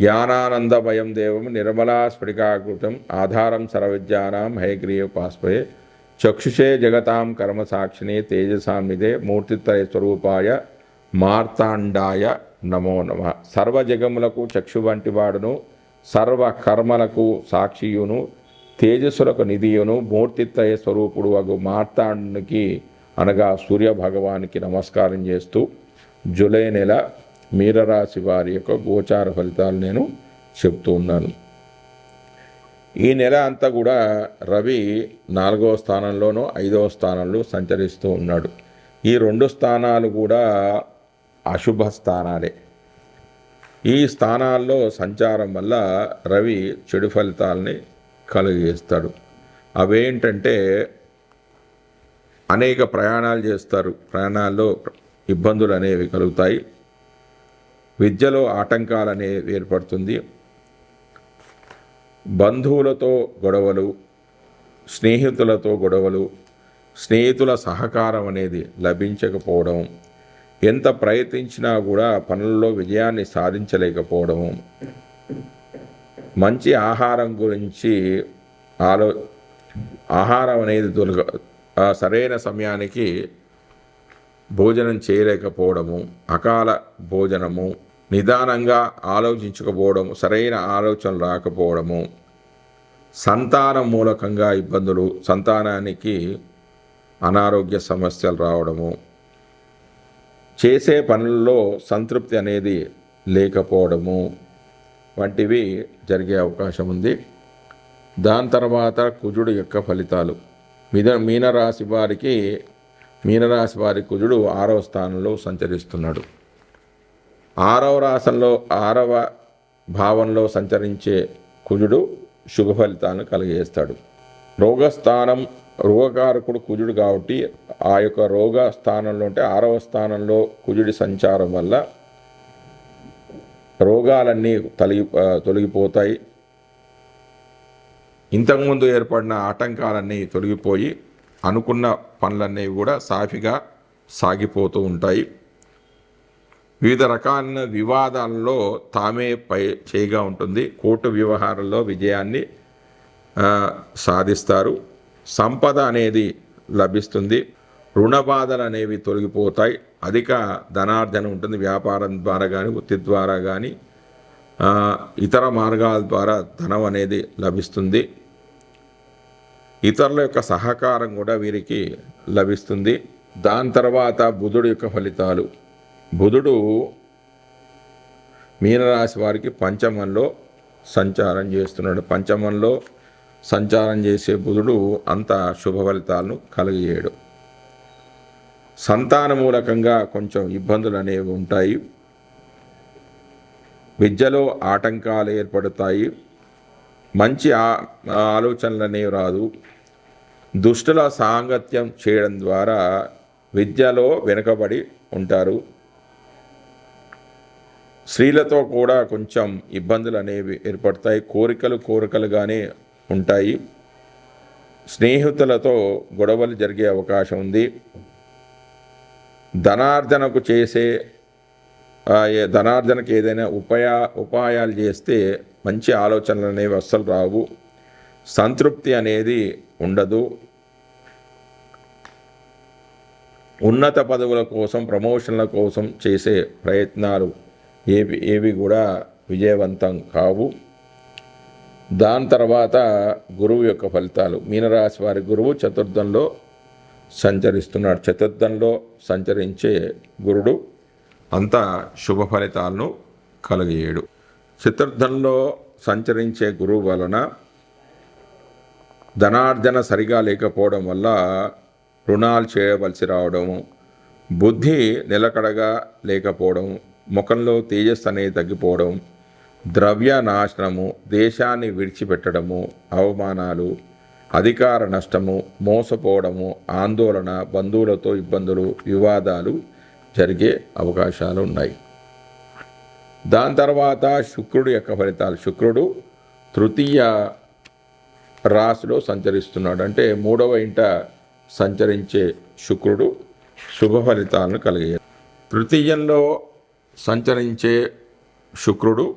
జ్ఞానానందమయం దేవం నిర్మలా స్ఫటికాకృతం ఆధారం సర్వజ్ఞానం హయగ్రీయ పాస్పయే చక్షుషే జగతాం కర్మసాక్షిణే తేజసామిదే మూర్తిత్రయ స్వరూపాయ మార్తాండాయ నమో నమ. సర్వజగములకు చక్షు వంటి వాడును సర్వ కర్మలకు సాక్షియును తేజస్సులకు నిధియును మూర్తిత్రయ స్వరూపుడు అగు మార్తాండునికి అనగా సూర్య భగవానికి నమస్కారం చేస్తూ జూలై నెల మీనరాశి వారి యొక్క గోచార ఫలితాలు నేను చెప్తూ ఉన్నాను. ఈ నెల అంతా కూడా రవి నాలుగవ స్థానంలోనూ ఐదవ స్థానంలో సంచరిస్తూ ఉన్నాడు. ఈ రెండు స్థానాలు కూడా అశుభ స్థానాలే. ఈ స్థానాల్లో సంచారం వల్ల రవి చెడు ఫలితాలని కలుగజేస్తాడు. అవేంటంటే అనేక ప్రయాణాలు చేస్తారు. ప్రయాణాల్లో ఇబ్బందులు అనేవి కలుగుతాయి. విద్యలో ఆటంకాలు అనేవి ఏర్పడుతుంది. బంధువులతో గొడవలు స్నేహితులతో గొడవలు స్నేహితుల సహకారం అనేది లభించకపోవడం ఎంత ప్రయత్నించినా కూడా పనుల్లో విజయాన్ని సాధించలేకపోవడం మంచి ఆహారం గురించి ఆలో ఆహారం అనేది దొరక సరైన సమయానికి భోజనం చేయలేకపోవడము అకాల భోజనము నిదానంగా ఆలోచించకపోవడం సరైన ఆలోచన రాకపోవడము సంతానం మూలకంగా ఇబ్బందులు సంతానానికి అనారోగ్య సమస్యలు రావడము చేసే పనుల్లో సంతృప్తి అనేది లేకపోవడము వంటివి జరిగే అవకాశం ఉంది. దాని తర్వాత కుజుడు యొక్క ఫలితాలు. మిద మీనరాశి వారికి మీనరాశి వారి కుజుడు ఆరవ స్థానంలో సంచరిస్తున్నాడు. ఆరవ రాశంలో ఆరవ భావంలో సంచరించే కుజుడు శుభ ఫలితాలను కలిగజేస్తాడు. రోగస్థానం రోగకారకుడు కుజుడు కాబట్టి ఆ యొక్క రోగ స్థానంలో అంటే ఆరవ స్థానంలో కుజుడి సంచారం వల్ల రోగాలన్నీ తొలగి తొలగిపోతాయి. ఇంతకుముందు ఏర్పడిన ఆటంకాలన్నీ తొలగిపోయి అనుకున్న పనులన్నీ కూడా సాఫీగా సాగిపోతూ ఉంటాయి. వివిధ రకాలైన వివాదాల్లో తామే పై చేయిగా ఉంటుంది. కోర్టు వ్యవహారంలో విజయాన్ని సాధిస్తారు. సంపద అనేది లభిస్తుంది. రుణ బాధలు అనేవి తొలగిపోతాయి. అధిక ధనార్జన ఉంటుంది. వ్యాపారం ద్వారా కానీ వృత్తి ద్వారా కానీ ఇతర మార్గాల ద్వారా ధనం అనేది లభిస్తుంది. ఇతరుల యొక్క సహకారం కూడా వీరికి లభిస్తుంది. దాని తర్వాత బుధుడు యొక్క ఫలితాలు. బుధుడు మీనరాశి వారికి పంచమంలో సంచారం చేస్తున్నాడు. పంచమంలో సంచారం చేసే బుధుడు అంత శుభ ఫలితాలను కలిగేయడు సంతాన మూలకంగా కొంచెం ఇబ్బందులు అనేవి ఉంటాయి. విద్యలో ఆటంకాలు ఏర్పడతాయి. మంచి ఆలోచనలు అనేవి రాదు. దుష్టుల సాంగత్యం చేయడం ద్వారా విద్యలో వెనుకబడి ఉంటారు. స్త్రీలతో కూడా కొంచెం ఇబ్బందులు అనేవి ఏర్పడతాయి. కోరికలు కోరికలుగానే ఉంటాయి. స్నేహితులతో గొడవలు జరిగే అవకాశం ఉంది. ధనార్జనకు చేసే ధనార్జనకు ఏదైనా ఉపాయా ఉపాయాలు చేస్తే మంచి ఆలోచనలు అనేవి అస్సలు రావు. సంతృప్తి అనేది ఉండదు. ఉన్నత పదవుల కోసం ప్రమోషన్ల కోసం చేసే ప్రయత్నాలు ఏవి ఏవి కూడా విజయవంతం కావు. దాని తర్వాత గురువు యొక్క ఫలితాలు. మీనరాశి వారి గురువు చతుర్థంలో సంచరిస్తున్నాడు. చతుర్థంలో సంచరించే గురుడు అంతా శుభ ఫలితాలను కలిగేయడు. చతుర్థంలో సంచరించే గురువు వలన ధనార్జన సరిగా లేకపోవడం వల్ల రుణాలు చేయవలసి రావడము బుద్ధి నిలకడగా లేకపోవడం ముఖంలో తేజస్సు అనేది తగ్గిపోవడం ద్రవ్య నాశనము దేశాన్ని విడిచిపెట్టడము అవమానాలు అధికార నష్టము మోసపోవడము ఆందోళన బంధువులతో ఇబ్బందులు వివాదాలు జరిగే అవకాశాలు ఉన్నాయి. దాని తర్వాత శుక్రుడు యొక్క ఫలితాలు. శుక్రుడు తృతీయ రాశిలో సంచరిస్తున్నాడు. అంటే మూడవ ఇంట సంచరించే శుక్రుడు శుభ ఫలితాలను కలిగే తృతీయంలో సంచరించే శుక్రుడు.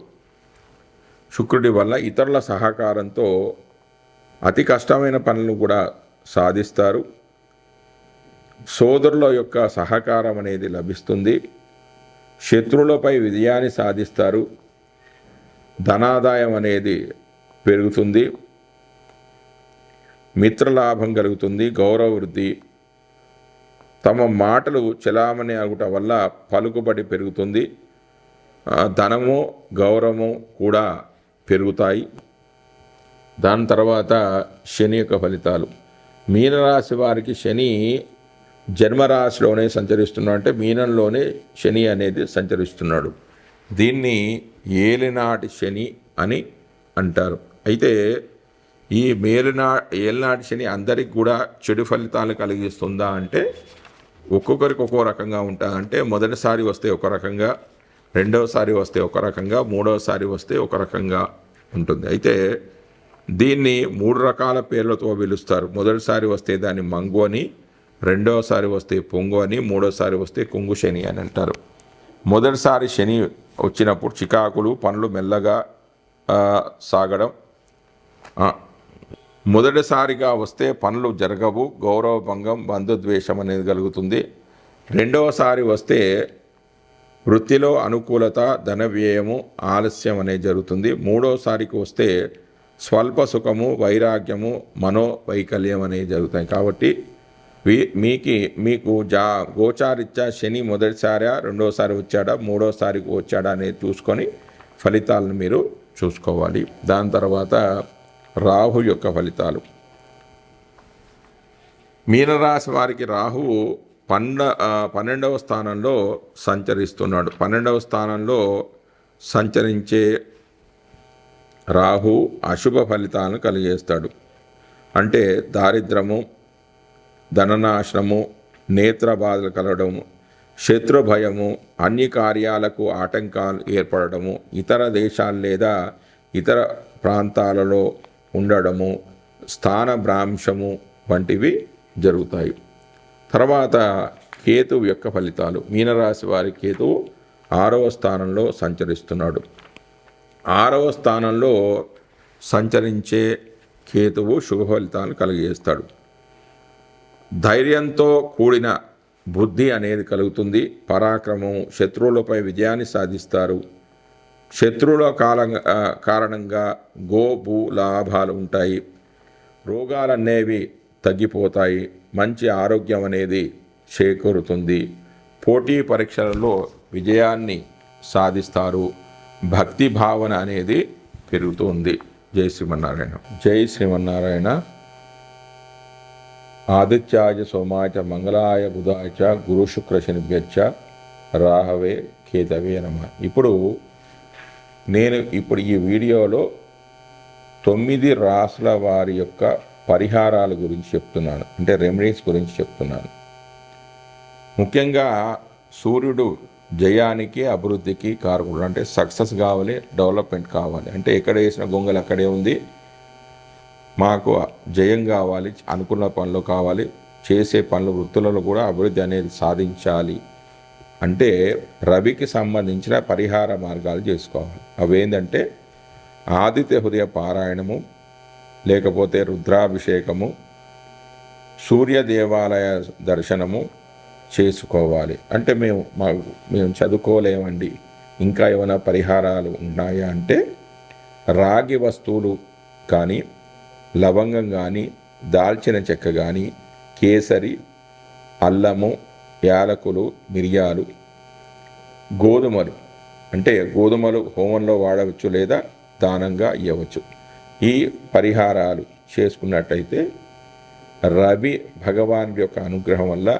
శుక్రుడి వల్ల ఇతరుల సహకారంతో అతి కష్టమైన పనులు కూడా సాధిస్తారు. సోదరుల యొక్క సహకారం అనేది లభిస్తుంది. శత్రువులపై విజయాన్ని సాధిస్తారు. ధనాదాయం అనేది పెరుగుతుంది. మిత్రలాభం కలుగుతుంది. గౌరవ వృద్ధి తమ మాటలు చలామణి అగుట వల్ల పలుకుబడి పెరుగుతుంది. ధనము గౌరవము కూడా పెరుగుతాయి. దాని తర్వాత శని యొక్క ఫలితాలు. మీనరాశి వారికి శని జన్మరాశిలోనే సంచరిస్తున్నాడు. అంటే మీనంలోనే శని అనేది సంచరిస్తున్నాడు. దీన్ని ఏలినాటి శని అని అంటారు. అయితే ఈ మేలునా ఏలినాటి శని అందరికి కూడా చెడు ఫలితాలు కలిగిస్తుందా అంటే ఒక్కొక్కరికి ఒక్కో రకంగా ఉంటా. అంటే మొదటిసారి వస్తే ఒక రకంగా రెండవసారి వస్తే ఒక రకంగా మూడవసారి వస్తే ఒక రకంగా ఉంటుంది. అయితే దీన్ని మూడు రకాల పేర్లతో పిలుస్తారు. మొదటిసారి వస్తే దాన్ని మంగు అని రెండవసారి వస్తే పొంగు అని మూడోసారి వస్తే కొంగు శని అని అంటారు. మొదటిసారి శని వచ్చినప్పుడు చికాకులు పనులు మెల్లగా సాగడం మొదటిసారిగా వస్తే పనులు జరగవు గౌరవ భంగం బంధుద్వేషం అనేది కలుగుతుంది. రెండవసారి వస్తే వృత్తిలో అనుకూలత ధన వ్యయము ఆలస్యం అనేది జరుగుతుంది. మూడోసారికి వస్తే స్వల్ప సుఖము వైరాగ్యము మనోవైకల్యం అనేవి జరుగుతాయి. కాబట్టి వీ మీకి మీకు జా గోచారిత్యా శని మొదటిసారా రెండోసారి వచ్చాడా మూడోసారికి వచ్చాడా అనేది చూసుకొని ఫలితాలను మీరు చూసుకోవాలి. దాని తర్వాత రాహు యొక్క ఫలితాలు. మీనరాశి వారికి రాహువు పన్న పన్నెండవ స్థానంలో సంచరిస్తున్నాడు. పన్నెండవ స్థానంలో సంచరించే రాహు అశుభ ఫలితాలను కలిగేస్తాడు. అంటే దారిద్రము ధననాశనము నేత్ర బాధలు కలగడము శత్రు భయము అన్ని కార్యాలకు ఆటంకాలు ఏర్పడము ఇతర దేశాలు లేదా ఇతర ప్రాంతాలలో ఉండడము స్థాన భ్రాంశము వంటివి జరుగుతాయి. తర్వాత కేతువు యొక్క ఫలితాలు. మీనరాశి వారి కేతువు ఆరవ స్థానంలో సంచరిస్తున్నాడు. ఆరవ స్థానంలో సంచరించే కేతువు శుభ ఫలితాలు కలిగజేస్తాడు. ధైర్యంతో కూడిన బుద్ధి అనేది కలుగుతుంది. పరాక్రమం శత్రువులపై విజయాన్ని సాధిస్తారు. శత్రువుల కాలంగా కారణంగా గో భూ లాభాలు ఉంటాయి. రోగాలనేవి తగ్గిపోతాయి. మంచి ఆరోగ్యం అనేది చేకూరుతుంది. పోటీ పరీక్షలలో విజయాన్ని సాధిస్తారు. భక్తి భావన అనేది పెరుగుతుంది. జై శ్రీమన్నారాయణ. జై శ్రీమన్నారాయణ. ఆదిత్యాయ సోమాచ మంగళాయ బుధాయ చ గురు శుక్ర శనిభ్యచ్చ రాహవే కేతవే నమ. ఇప్పుడు నేను ఇప్పుడు ఈ వీడియోలో తొమ్మిది రాసుల వారి యొక్క పరిహారాల గురించి చెప్తున్నాను. అంటే రెమెడీస్ గురించి చెప్తున్నాను. ముఖ్యంగా సూర్యుడు జయానికి అభివృద్ధికి కారకుడు. అంటే సక్సెస్ కావాలి డెవలప్మెంట్ కావాలి. అంటే ఎక్కడ వేసిన గొంగలు అక్కడే ఉంది. మాకు జయం కావాలి అనుకున్న పనులు కావాలి చేసే పనులు వృత్తులలో కూడా అభివృద్ధి అనేది సాధించాలి. అంటే రవికి సంబంధించిన పరిహార మార్గాలు చేసుకోవాలి. అవేంటంటే ఆదిత్య హృదయ పారాయణము లేకపోతే రుద్రాభిషేకము సూర్య దేవాలయ దర్శనము చేసుకోవాలి. అంటే మేము మాకు మేము చదువుకోలేమండి. ఇంకా ఏమైనా పరిహారాలు ఉన్నాయా అంటే రాగి వస్తువులు కానీ లవంగం కానీ దాల్చిన చెక్క కానీ కేసరి అల్లము యాలకులు మిరియాలు గోధుమలు. అంటే గోధుమలు హోమంలో వాడవచ్చు లేదా దానంగా ఇవ్వవచ్చు ఈ పరిహారాలు చేసుకున్నట్టయితే రవి భగవాన్ యొక్క అనుగ్రహం వల్ల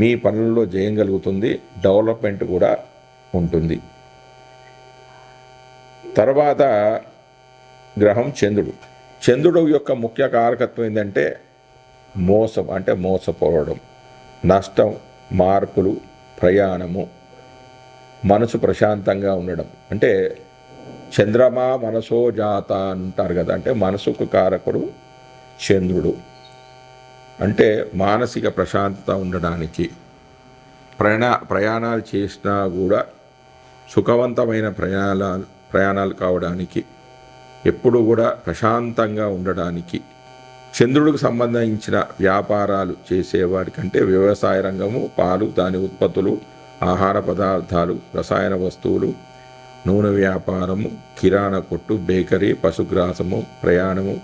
మీ పనుల్లో జయం కలుగుతుంది డెవలప్మెంట్ కూడా ఉంటుంది. తర్వాత గ్రహం చంద్రుడు. చంద్రుడు యొక్క ముఖ్య కారకత్వం ఏంటంటే మోసం అంటే మోసపోవడం. నష్టం మార్పులు ప్రయాణము మనసు ప్రశాంతంగా ఉండడం. అంటే చంద్రమా మనసో జాత అంటారు కదా అంటే మనసుకు కారకుడు చంద్రుడు. అంటే మానసిక ప్రశాంతత ఉండడానికి ప్రయాణ ప్రయాణాలు చేసినా కూడా సుఖవంతమైన ప్రయాణాలు ప్రయాణాలు కావడానికి ఎప్పుడు కూడా ప్రశాంతంగా ఉండడానికి చంద్రుడికి సంబంధించిన వ్యాపారాలు చేసేవారికంటే వ్యవసాయ రంగము పాలు దాని ఉత్పత్తులు ఆహార పదార్థాలు రసాయన వస్తువులు నూనె వ్యాపారము కిరాణా కొట్టు బేకరీ పశుగ్రాసము ప్రయాణము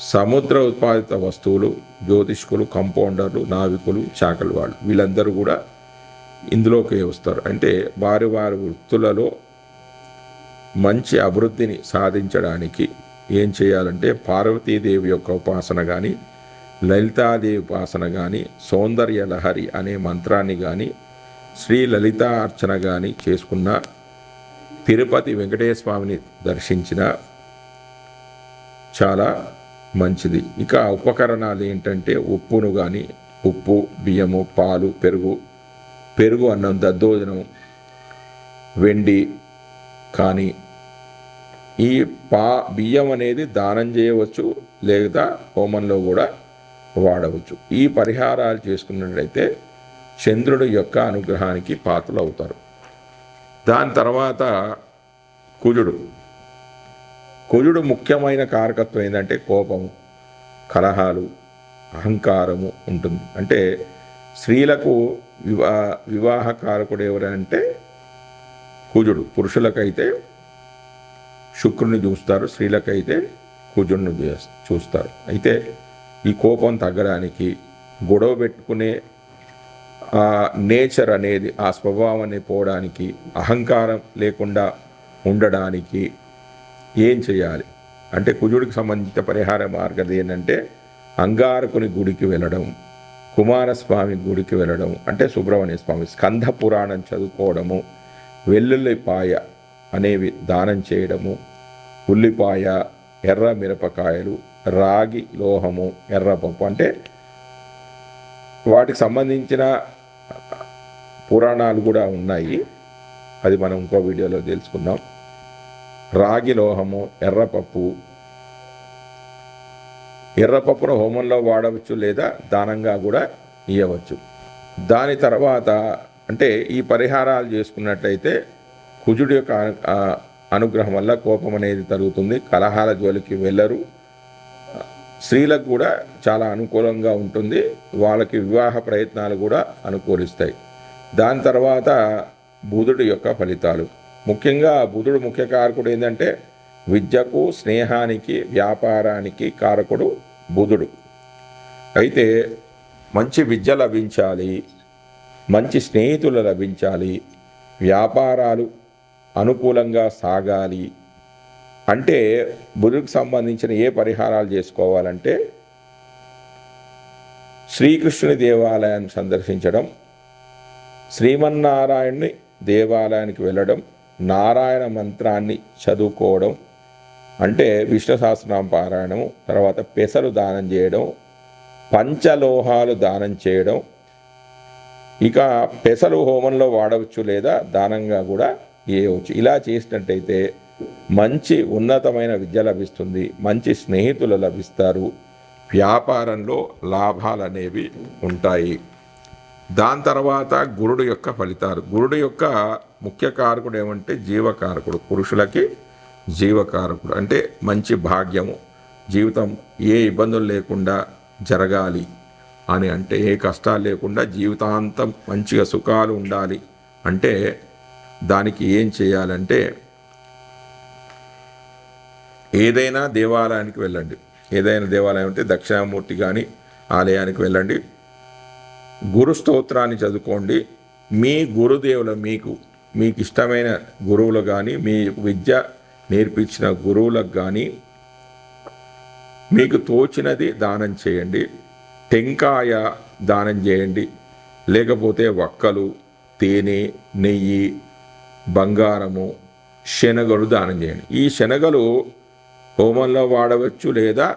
సముద్ర ఉత్పాదిత వస్తువులు జ్యోతిష్కులు కంపౌండర్లు నావికులు చాకలి వాళ్ళు. వీళ్ళందరూ కూడా ఇందులోకి వస్తారు. అంటే వారి వారి వృత్తులలో మంచి అభివృద్ధిని సాధించడానికి ఏం చేయాలంటే పార్వతీదేవి యొక్క ఉపాసన కానీ లలితాదేవి ఉపాసన కానీ సౌందర్య లహరి అనే మంత్రాన్ని కానీ శ్రీ లలితా అర్చన కానీ చేసుకున్న తిరుపతి వెంకటేశ్వర స్వామిని దర్శించిన చాలా మంచిది. ఇక ఉపకరణాలు ఏంటంటే ఉప్పును కానీ ఉప్పు బియ్యము పాలు పెరుగు పెరుగు అన్నం దద్దోజనం వెండి కానీ ఈ పా బియ్యం అనేది దానం చేయవచ్చు లేదా హోమంలో కూడా వాడవచ్చు. ఈ పరిహారాలు చేసుకున్నట్లయితే చంద్రుడి యొక్క అనుగ్రహానికి పాత్రలు అవుతారు దాని తర్వాత కుజుడు. కుజుడు ముఖ్యమైన కారకత్వం ఏంటంటే కోపము కలహాలు అహంకారము ఉంటుంది. అంటే స్త్రీలకు వివా వివాహ కారకుడు ఎవరంటే కుజుడు. పురుషులకైతే శుక్రుని చూస్తారు స్త్రీలకైతే కుజుడిని చూస్తారు. అయితే ఈ కోపం తగ్గడానికి గొడవ పెట్టుకునే ఆ నేచర్ అనేది ఆ స్వభావం అనేది పోవడానికి అహంకారం లేకుండా ఉండడానికి ఏం చేయాలి? అంటే కుజుడికి సంబంధించిన పరిహార మార్గం ఏంటంటే అంగారకుని గుడికి వెళ్ళడం కుమారస్వామి గుడికి వెళ్ళడం అంటే సుబ్రహ్మణ్య స్వామి స్కంద పురాణం చదువుకోవడము వెల్లుల్లి పాయ అనేవి దానం చేయడము ఉల్లిపాయ ఎర్ర మిరపకాయలు రాగి లోహము ఎర్రపప్పు అంటే వాటికి సంబంధించిన పురాణాలు కూడా ఉన్నాయి. అది మనం ఇంకో వీడియోలో తెలుసుకుందాం. రాగి లోహము ఎర్రపప్పు ఎర్రపప్పును హోమంలో వాడవచ్చు లేదా దానంగా కూడా ఇవ్వవచ్చు దాని తర్వాత అంటే ఈ పరిహారాలు చేసుకున్నట్టయితే కుజుడి యొక్క అనుగ్రహం వల్ల కోపం అనేది తరుగుతుంది. కలహాల జోలికి వెళ్ళరు. స్త్రీలకు కూడా చాలా అనుకూలంగా ఉంటుంది. వాళ్ళకి వివాహ ప్రయత్నాలు కూడా అనుకూలిస్తాయి. దాని తర్వాత బుధుడి యొక్క ఫలితాలు. ముఖ్యంగా బుధుడు ముఖ్య కారకుడు ఏంటంటే విద్యకు స్నేహానికి వ్యాపారానికి కారకుడు బుధుడు. అయితే మంచి విద్య లభించాలి మంచి స్నేహితులు లభించాలి వ్యాపారాలు అనుకూలంగా సాగాలి. అంటే బుధుడికి సంబంధించిన ఏ పరిహారాలు చేసుకోవాలంటే శ్రీకృష్ణుని దేవాలయాన్ని సందర్శించడం శ్రీమన్నారాయణుని దేవాలయానికి వెళ్ళడం నారాయణ మంత్రాన్ని చదువుకోవడం అంటే విష్ణు సహస్రనామ పారాయణము తర్వాత పెసలు దానం చేయడం పంచలోహాలు దానం చేయడం. ఇక పెసలు హోమంలో వాడవచ్చు లేదా దానంగా కూడా చేయవచ్చు ఇలా చేసినట్టయితే మంచి ఉన్నతమైన విద్య లభిస్తుంది మంచి స్నేహితులు లభిస్తారు వ్యాపారంలో లాభాలు అనేవి ఉంటాయి. దాని తర్వాత గురుడు యొక్క ఫలితాలు. గురుడు యొక్క ముఖ్య కారకుడు ఏమంటే జీవకారకుడు. పురుషులకి జీవకారకుడు. అంటే మంచి భాగ్యము జీవితం ఏ ఇబ్బందులు లేకుండా జరగాలి అని అంటే ఏ కష్టాలు లేకుండా జీవితాంతం మంచిగా సుఖాలు ఉండాలి అంటే దానికి ఏం చేయాలంటే ఏదైనా దేవాలయానికి వెళ్ళండి. ఏదైనా దేవాలయం అంటే దక్షిణామూర్తి కానీ ఆలయానికి వెళ్ళండి. గురు స్తోత్రాన్ని చదువుకోండి. మీ గురుదేవుల మీకు మీకు ఇష్టమైన గురువులు కానీ మీ విద్య నేర్పించిన గురువులకు కానీ మీకు తోచినది దానం చేయండి. టెంకాయ దానం చేయండి. లేకపోతే వక్కలు తేనె నెయ్యి బంగారము శనగలు దానం చేయండి. ఈ శనగలు హోమంలో వాడవచ్చు లేదా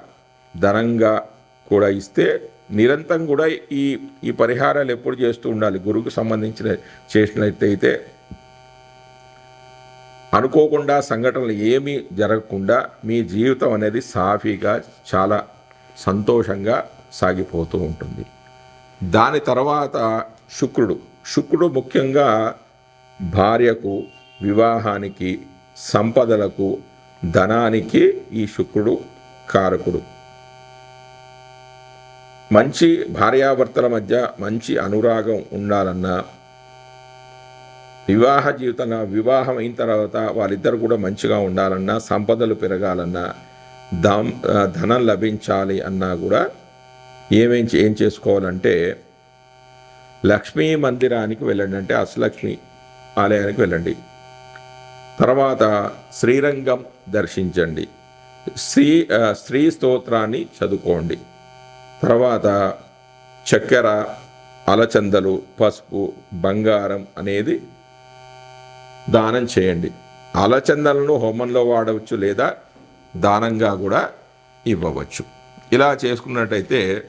ధనంగా కూడా ఇస్తే నిరంతరం కూడా ఈ ఈ పరిహారాలు ఎప్పుడు చేస్తూ ఉండాలి. గురువుకు సంబంధించిన చేసినట్టయితే అనుకోకుండా సంఘటనలు ఏమీ జరగకుండా మీ జీవితం అనేది సాఫీగా చాలా సంతోషంగా సాగిపోతూ ఉంటుంది. దాని తర్వాత శుక్రుడు. శుక్రుడు ముఖ్యంగా భార్యకు వివాహానికి సంపదలకు ధనానికి ఈ శుక్రుడు కారకుడు. మంచి భార్యాభర్తల మధ్య మంచి అనురాగం ఉండాలన్నా వివాహ జీవితం వివాహం అయిన తర్వాత వాళ్ళిద్దరు కూడా మంచిగా ఉండాలన్నా సంపదలు పెరగాలన్నా దం ధనం లభించాలి అన్నా కూడా ఏమేం ఏం చేసుకోవాలంటే లక్ష్మీ మందిరానికి వెళ్ళండి. అంటే అష్టలక్ష్మి ఆలయానికి వెళ్ళండి. తర్వాత శ్రీరంగం దర్శించండి. శ్రీ స్త్రీ స్తోత్రాన్ని చదువుకోండి. తర్వాత చక్కెర అలచందలు పసుపు బంగారం అనేది దానం చేయండి. అలచందలను హోమంలో వాడవచ్చు లేదా దానంగా కూడా ఇవ్వవచ్చు. ఇలా చేసుకున్నట్టయితే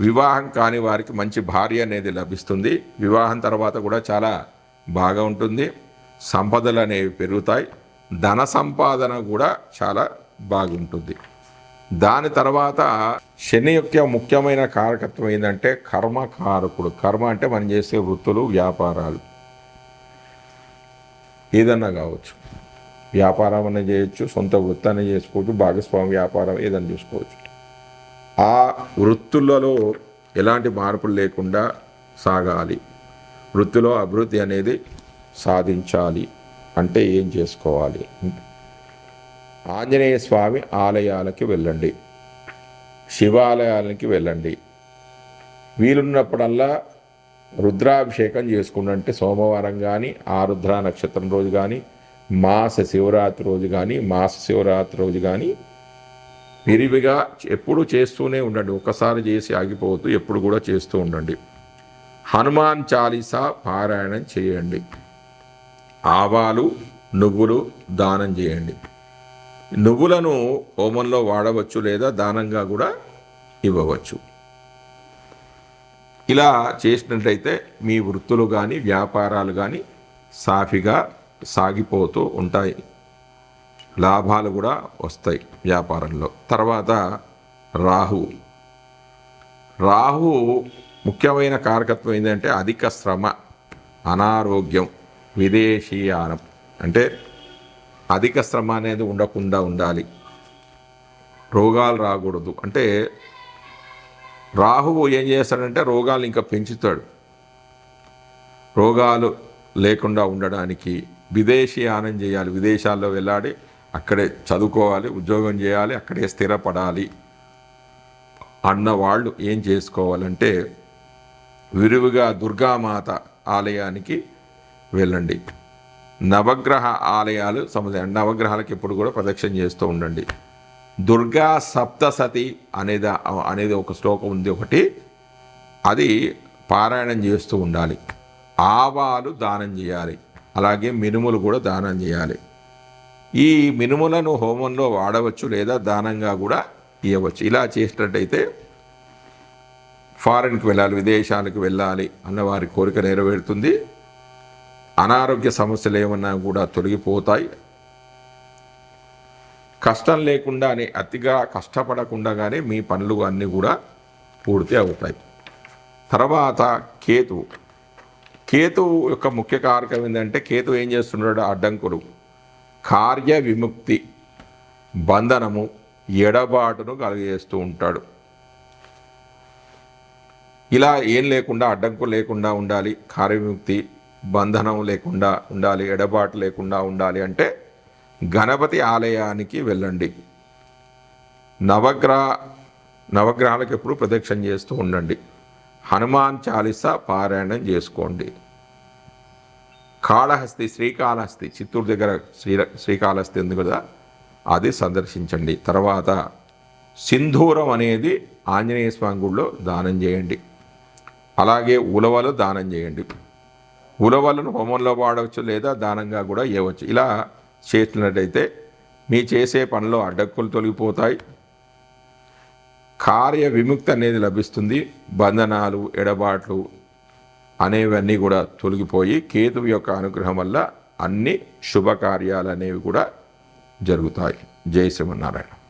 వివాహం కాని వారికి మంచి భార్య అనేది లభిస్తుంది. వివాహం తర్వాత కూడా చాలా బాగా ఉంటుంది. సంపదలు అనేవి పెరుగుతాయి. ధన సంపాదన కూడా చాలా బాగుంటుంది. దాని తర్వాత శని యొక్క ముఖ్యమైన కారకత్వం ఏంటంటే కర్మకారకుడు కర్మ అంటే మనం చేసే వృత్తులు వ్యాపారాలు. ఏదన్నా కావచ్చు. వ్యాపారం అనేది చేయొచ్చు సొంత వృత్తాన్ని చేసుకోవచ్చు భాగస్వామి వ్యాపారం ఏదైనా చూసుకోవచ్చు. ఆ వృత్తులలో ఎలాంటి మార్పులు లేకుండా సాగాలి. వృత్తిలో అభివృద్ధి అనేది సాధించాలి అంటే ఏం చేసుకోవాలి? ఆంజనేయ స్వామి ఆలయాలకి వెళ్ళండి. శివాలయాలకి వెళ్ళండి. వీలున్నప్పుడల్లా రుద్రాభిషేకం చేసుకుంటే సోమవారం కానీ ఆరుద్ర నక్షత్రం రోజు కానీ మాస శివరాత్రి రోజు కానీ మాస శివరాత్రి రోజు కానీ విరివిగా ఎప్పుడు చేస్తూనే ఉండండి. ఒకసారి చేసి ఆగిపోవద్దు ఎప్పుడు కూడా చేస్తూ ఉండండి. హనుమాన్ చాలీసా పారాయణం చేయండి. ఆవాలు నువ్వులు దానం చేయండి. నువ్వులను హోమంలో వాడవచ్చు లేదా దానంగా కూడా ఇవ్వవచ్చు. ఇలా చేసినట్లయితే మీ వృత్తులు కానీ వ్యాపారాలు కానీ సాఫీగా సాగిపోతూ ఉంటాయి. లాభాలు కూడా వస్తాయి వ్యాపారంలో. తర్వాత రాహు. రాహు ముఖ్యమైన కారకత్వం ఏంటంటే అధిక శ్రమ అనారోగ్యం విదేశీయానం. అంటే అధిక శ్రమ అనేది ఉండకుండా ఉండాలి. రోగాలు రాకూడదు. అంటే రాహువు ఏం చేస్తాడంటే రోగాలు ఇంకా పెంచుతాడు. రోగాలు లేకుండా ఉండడానికి విదేశీయానం చేయాలి. విదేశాల్లో వెళ్ళాలి అక్కడే చదువుకోవాలి ఉద్యోగం చేయాలి అక్కడే స్థిరపడాలి. అన్న వాళ్ళు ఏం చేసుకోవాలంటే విరివిగా దుర్గామాత ఆలయానికి వెళ్ళండి. నవగ్రహ ఆలయాలు సముదాయం నవగ్రహాలకు ఎప్పుడు కూడా ప్రదక్షిణ చేస్తూ ఉండండి. దుర్గా సప్తసతి అనేది అనేది ఒక శ్లోకం ఉంది ఒకటి. అది పారాయణం చేస్తూ ఉండాలి. ఆవాలు దానం చేయాలి. అలాగే మినుములు కూడా దానం చేయాలి. ఈ మినుములను హోమంలో వాడవచ్చు లేదా దానంగా కూడా ఇవ్వచ్చు ఇలా చేసినట్టయితే ఫారెన్కి వెళ్ళాలి విదేశాలకు వెళ్ళాలి అన్న వారి కోరిక నెరవేరుతుంది. అనారోగ్య సమస్యలు ఏమన్నా కూడా తొలగిపోతాయి. కష్టం లేకుండానే అతిగా కష్టపడకుండానే మీ పనులు అన్నీ కూడా పూర్తి అవుతాయి. తర్వాత కేతు కేతు యొక్క ముఖ్య కారకం ఏంటంటే కేతు ఏం చేస్తున్నాడు? అడ్డంకులు. కార్య విముక్తి బంధనము ఎడబాటును కలిగజేస్తూ ఉంటాడు. ఇలా ఏం లేకుండా అడ్డంకు లేకుండా ఉండాలి. కార్యవిముక్తి బంధనం లేకుండా ఉండాలి ఎడబాటు లేకుండా ఉండాలి అంటే గణపతి ఆలయానికి వెళ్ళండి. నవగ్రహ నవగ్రహాలకు ఎప్పుడు ప్రదక్షిణ చేస్తూ ఉండండి. హనుమాన్ చాలీసా పారాయణం చేసుకోండి. కాళహస్తి శ్రీకాళహస్తి చిత్తూరు దగ్గర శ్రీ శ్రీకాళహస్తి ఉంది కదా అది సందర్శించండి. తర్వాత సింధూరం అనేది ఆంజనేయ స్వామి గుడిలో దానం చేయండి. అలాగే ఉలవలు దానం చేయండి. ఉలవలను హోమంలో వాడవచ్చు లేదా దానంగా కూడా ఇవ్వచ్చు ఇలా చేసినట్టయితే మీ చేసే పనిలో అడ్డక్కులు తొలగిపోతాయి. కార్య విముక్తి అనేది లభిస్తుంది. బంధనాలు ఎడబాట్లు అనేవన్నీ కూడా తొలగిపోయి కేతువు యొక్క అనుగ్రహం వల్ల అన్ని శుభకార్యాలు అనేవి కూడా జరుగుతాయి. జై శ్రీమన్నారాయణ.